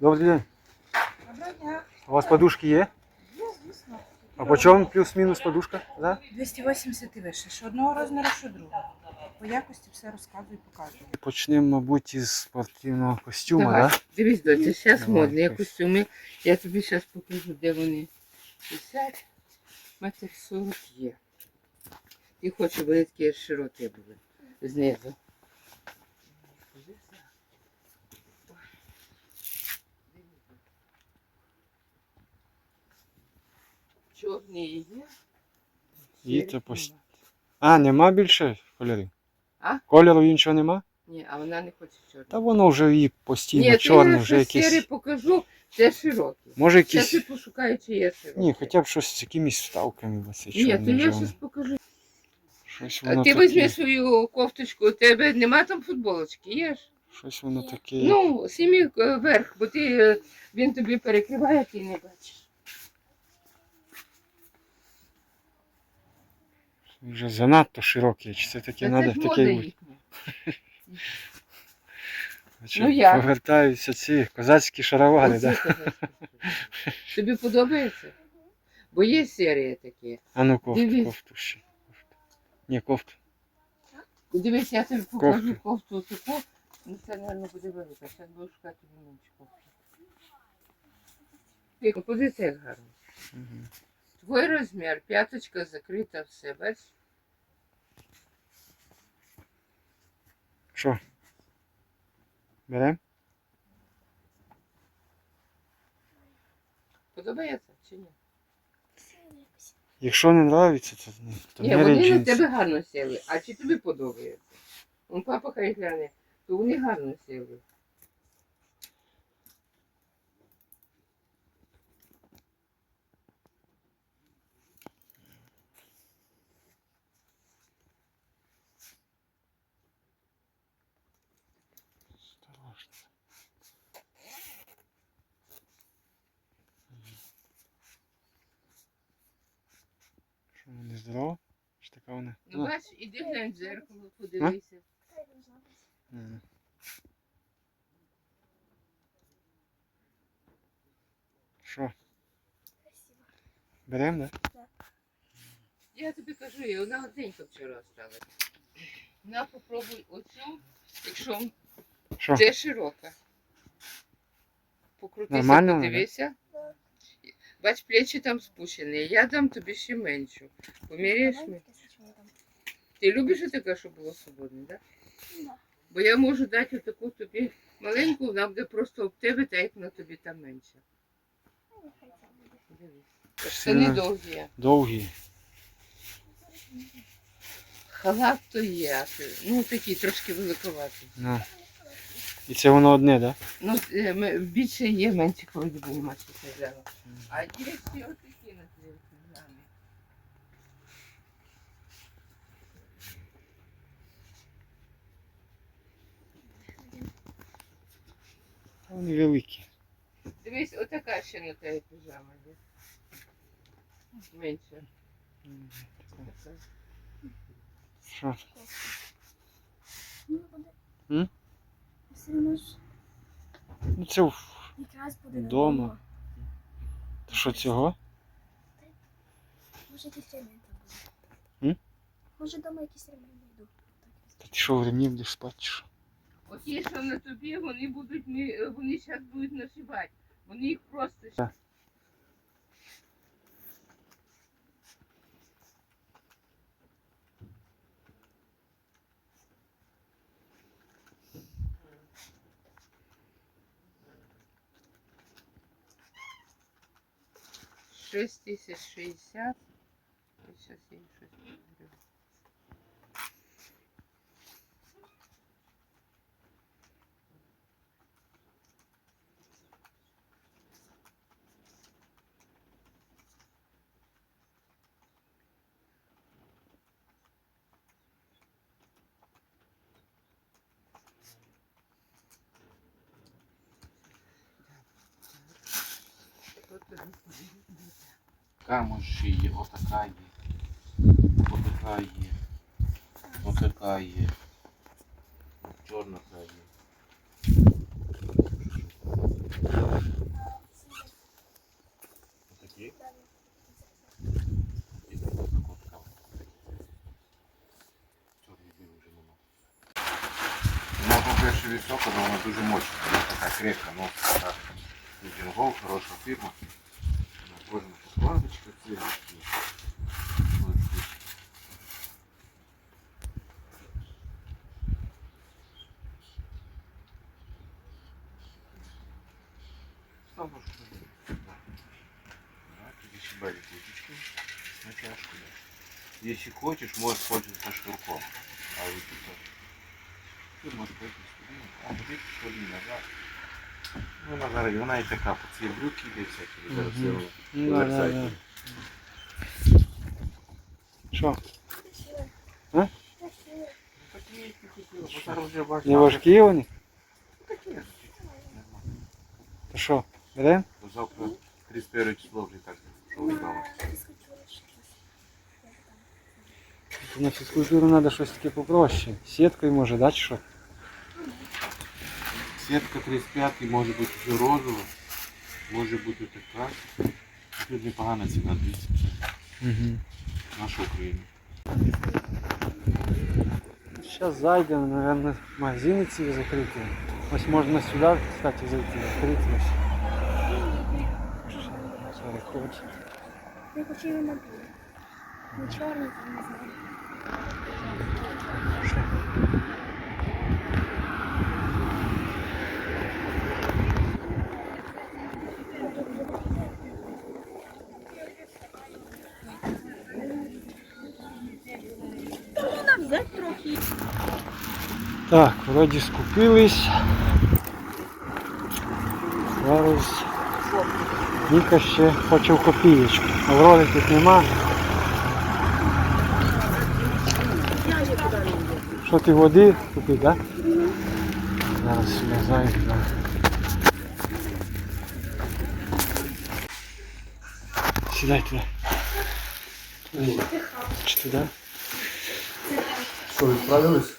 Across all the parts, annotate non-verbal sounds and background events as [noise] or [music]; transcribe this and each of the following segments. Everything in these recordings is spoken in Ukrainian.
Добрий день. Доброго дня. У вас подушки є? Є, звісно. А по чому плюс-мінус подушка? Да? 280 і вище. Що одного розміру, що другого. По якості все розказую і показую. Почнемо, мабуть, із спортивного костюму, Давай. да? Дивись, доця, зараз Давай, модні якось. костюми. Я тобі зараз покажу, де вони. 60, метр 40 є. І хочу, щоб вони такі широкі були. Знизу. Чорні є. І це пос- нема. А, нема більше кольорів? А? Кольору іншого нема? Ні, а вона не хоче чорні. Та воно вже і постійно Ні, чорне, вже сірі якесь. покажу, це широкі. Може Зараз якісь. я пошукаю, чи є широкі. Ні, хоча б щось з якимись вставками, Ні, то я воно. покажу. Щось А воно ти таке. візьми свою кофточку, у тебе нема там футболочки, є ж? Щось воно таке. Ну, сімі е, верх, бо ти, е, він тобі перекриває, ти не бачиш. Вже занадто широке. Чи це таке Та треба таке бути? Ну, як? Повертаються ці козацькі шаровари, Оце да? тебе. Тобі подобається? Бо є серії такі. А ну кофту, Дивись. кофту ще. Кофту. Ні, кофту. Дивись, я тобі покажу Кофту. таку. Ну це, мабуть, буде велика. Зараз буду шукати тобі кофту. Ну, Подивися. Мгм. Твой розмір, п'яточка закрита, все, бачиш? Що? Берем? Подобається чи ні? Якщо не нравиться, то ні. То Ні, меряй вони на тебе гарно сіли. А чи тобі подобається? Ну, папа хай гляне, то вони гарно сіли. Осторожно. Що вона здорова? Чи така вона? Ну, бач, іди глянь в дзеркало, подивися. м. Що? Берем, да? Я тобі кажу, і вона одненька вчора осталась. На, попробуй оцю, якщо Що? це широка. Покрутися, Нормально вона, да? подивися. Бач, плечі там спущені. Я дам тобі ще меншу. Поміряєш мені? Ти любиш таке, щоб було свободне, так? Да. Бо я можу дати таку тобі маленьку, вона буде просто об тебе, та як на тобі там менше. Дивись. Штани довгі. Довгі. Халат то є, ну такі трошки великоваті. І це воно одне, да? Ну, е, м- більше є, менше вроді би нема що це взяла. А є ще отакі на телефоні. Вони великі. Дивись, отака ще на тебе піжама є. Менше. Що? Ну. М? Одно ж Ну це в- якраз буде Дома. надовго. що цього? Може якісь ремінь там буде. Може вдома якісь ремінь знайду. Та ти що в ремні будеш спати? що? Оті, що на тобі, вони будуть, вони зараз будуть нашивати. Вони їх просто Так. Шесть тисяч шістдесят. Зараз я їм щось Камуші є, отака є. Отака є. Отака є. Чорна та є. Отакі? І така котка. Чорний білий вже нема. Вона, по-перше, висока, але вона дуже мощна. Вона така крепка, ну, така. Джингол, хороша фірма. На Складочка цвет. Там можно. Да. Да, кутичку на чашку. Да. Если хочешь, можешь пользоваться шнурком. А вы тут. Ты можешь пойти с А, вот эти назад. Ну, назад, вона і така, по ці брюки іде всякі. Зараз я Ну, да, да, да. Що? А? Такі, які хотіла, бо зараз вже бачу. Не важкі вони? Такі. То що, беремо? Завтра 31 число вже так? На фізкультуру треба щось таке попроще. Сіткою може, да, чи що? Сітка 35 може бути вже розова, може бути така. Тут непогана ціна 200. Угу. Наша Україна. Зараз зайдемо, наверное, магазини ці закриті. Ось можна сюди, кстати, зайти, відкрити ось. Ще Переход. Я хочу його на білий. Не чорний, там не знаю. Так, вроді скупились. Зараз Ніка ще хоче в копієчку. Аврори тут нема. Що ти води купив, так? Да? Зараз сюди зайду. да. Сідай туди. Туди. Чи туди? Що, відправились?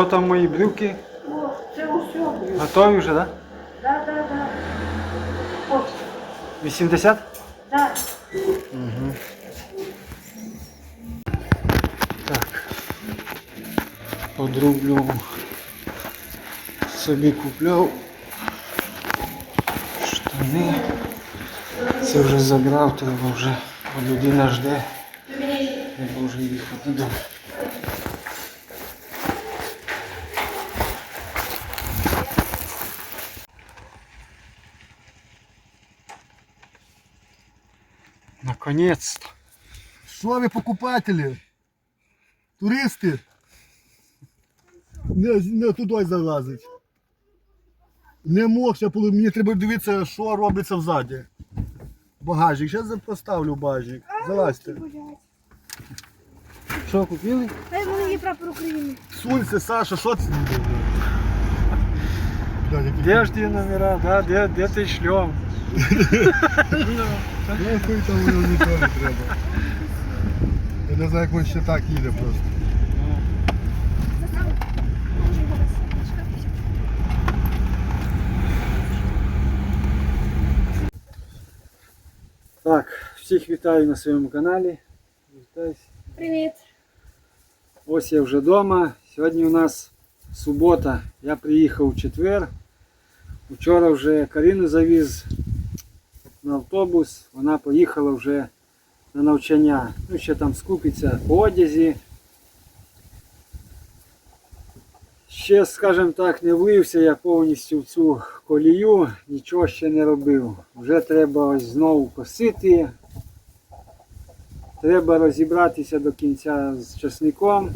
Що там мої брюки? О, це усе. Готові вже, так? Да, да, да. Да? 80? Да. Угу. Так. Подрублю. Собі купляв штани. Це вже забрав, треба вже, бо людина жде. Треба вже їхати додому. Наконец-то. Що ви покупателі? Туристи? Не, не туди залазить. Не мог, ще полу- мені треба дивитися, що робиться взаді. Багажник, зараз поставлю багажник. Залазьте. Що купили? Вони є прапор України. Сунься, Саша, що це? Де ж ті номера, да? де, де ти шльом? [laughs] Ну, хуй там воно нічого не треба. Я не знаю, як він ще так їде просто. Так, всіх вітаю на своєму каналі. Вітаюсь. Привіт. Ось я вже вдома. Сьогодні у нас субота. Я приїхав у четвер. Вчора вже Карину завіз на автобус. Вона поїхала вже на навчання. Ну, ще там скупиться по одязі. Ще, скажімо так, не влився я повністю в цю колію, нічого ще не робив. Вже треба ось знову косити. Треба розібратися до кінця з часником.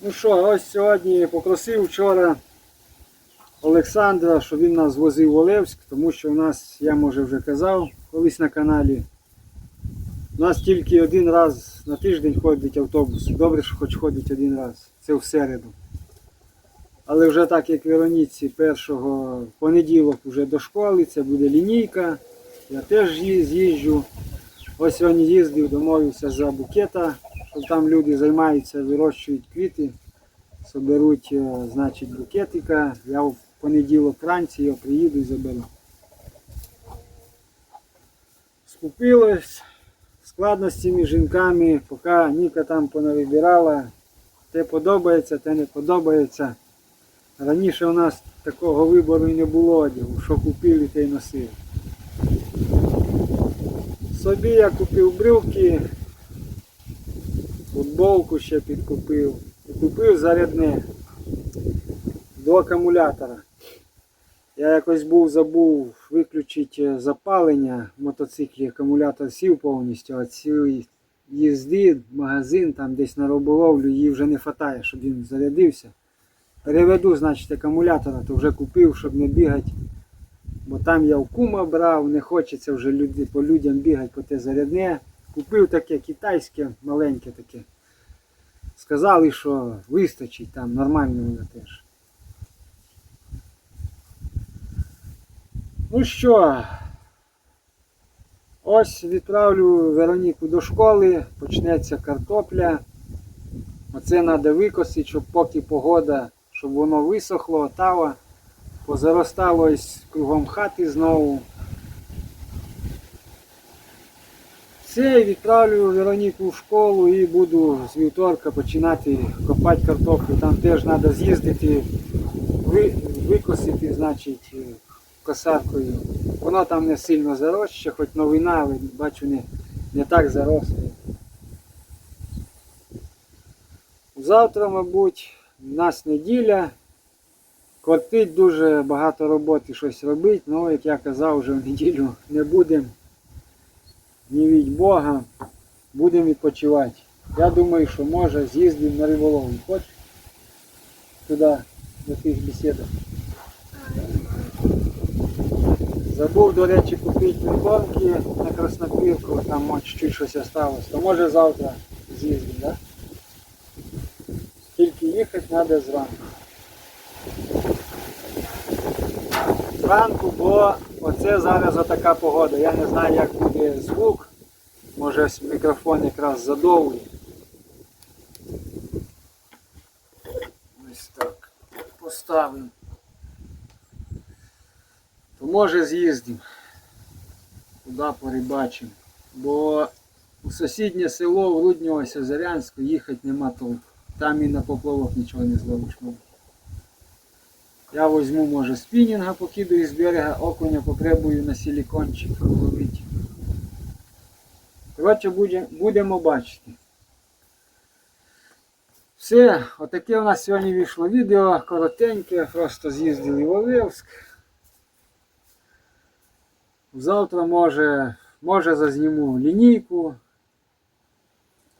Ну що, ось сьогодні попросив вчора Олександра, щоб він нас возив в Олевськ, тому що у нас, я може вже казав колись на каналі, у нас тільки один раз на тиждень ходить автобус. Добре, що хоч ходить один раз. Це в середу. Але вже так як Вероніці першого понеділок вже до школи, це буде лінійка. Я теж з'їжджу. Ось сьогодні їздив, домовився за букета, що там люди займаються, вирощують квіти, соберуть, е, значить, букетика. Я в понеділок вранці його приїду і заберу. Скупилось складності між жінками, поки Ніка там понавибирала, те подобається, те не подобається. Раніше у нас такого вибору і не було одягу, що купили, те й носили. Собі я купив брюки, футболку ще підкупив. І купив зарядне до акумулятора. Я якось був забув виключити запалення в мотоциклі, акумулятор сів повністю, а цієї їзди, магазин, там десь на риболовлю, її вже не вистачає, щоб він зарядився. Переведу, значить, акумулятора, то вже купив, щоб не бігати. Бо там я в кума брав, не хочеться вже люди, по людям бігати по те зарядне. Купив таке китайське, маленьке таке. Сказали, що вистачить там, нормально воно теж. Ну що, ось відправлю Вероніку до школи, почнеться картопля. Оце треба викосити, щоб поки погода, щоб воно висохло, тава, позаростало кругом хати знову. Все, відправлю Вероніку в школу і буду з вівторка починати копати картоплю. Там теж треба з'їздити, ви- викосити, значить, косаркою. Воно там не сильно заросше, хоч новина, але бачу не, не так заросло. Завтра, мабуть, в нас неділя. Кортить дуже багато роботи щось робити, ну як я казав, вже в неділю не будемо. Гнівіть Бога, будемо відпочивати. Я думаю, що може з'їздимо на риболовлю. Хочеш? Туди, до тих бесідок. Забув, до речі, купити прикормки на краснопірку, там може, чуть щось осталось. То може завтра з'їздимо? Да? Тільки їхати треба зранку. Зранку, бо оце зараз отака погода. Я не знаю, як буде звук. Може мікрофон якраз задовгий. Ось так. Поставимо. То може з'їздимо. Туди порибачимо. Бо у сусіднє село в Руднього ось їхати нема толку. Там і на поплавок нічого не зловиш. Я візьму, може, спінінга, покидаю з берега, окуня попробую на силікончик ловити. Коротше, будемо бачити. Все, отаке у нас сьогодні вийшло відео, коротеньке, просто з'їздили в Олевськ. Завтра може, може зазніму лінійку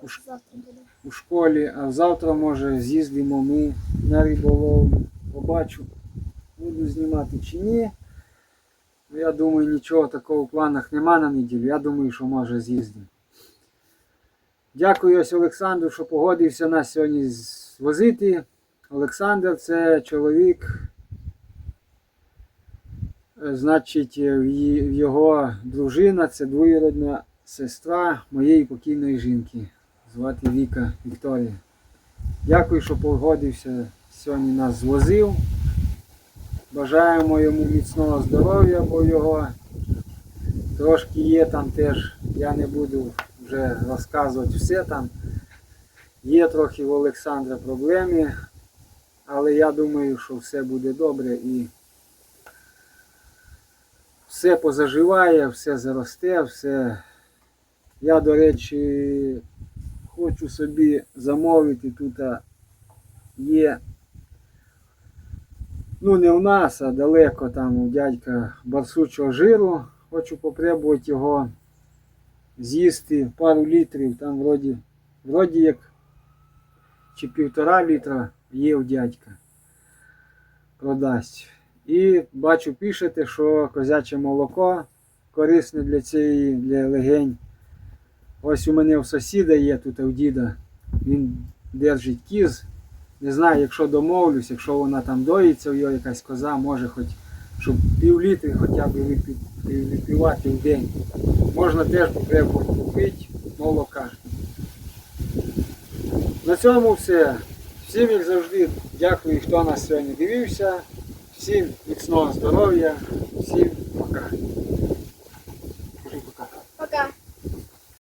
Завтра буде. у школі, а завтра може з'їздимо ми на риболовлю. Побачу, буду знімати чи ні. Ну, Я думаю, нічого такого в планах нема на неділю. Я думаю, що може з'їздимо. Дякую ось Олександру, що погодився нас сьогодні звозити. Олександр це чоловік. Е, Значить, в його дружина це двоюродна сестра моєї покійної жінки. Звати Віка Вікторія. Дякую, що погодився сьогодні нас звозив. Бажаємо йому міцного здоров'я, бо його трошки є там теж. Я не буду вже розказувати все там. Є трохи в Олександра проблеми, але я думаю, що все буде добре і все позаживає, все заросте, все. Я, до речі, хочу собі замовити тут є. Ну, не у нас, а далеко там у дядька барсучого жиру. Хочу попробувати його з'їсти пару літрів. Там вроді, вроді як чи півтора літра є у дядька. Продасть. І бачу, пишете, що козяче молоко корисне для цієї для легень. Ось у мене в сусіда є тут у діда. Він держить кіз. Не знаю, якщо домовлюсь, якщо вона там доїться, в його якась коза, може хоч щоб пів літри хоча б випивати в день. Можна теж попробувати купити молока. На цьому все. Всім, як завжди, дякую, хто нас сьогодні дивився. Всім міцного здоров'я, всім пока.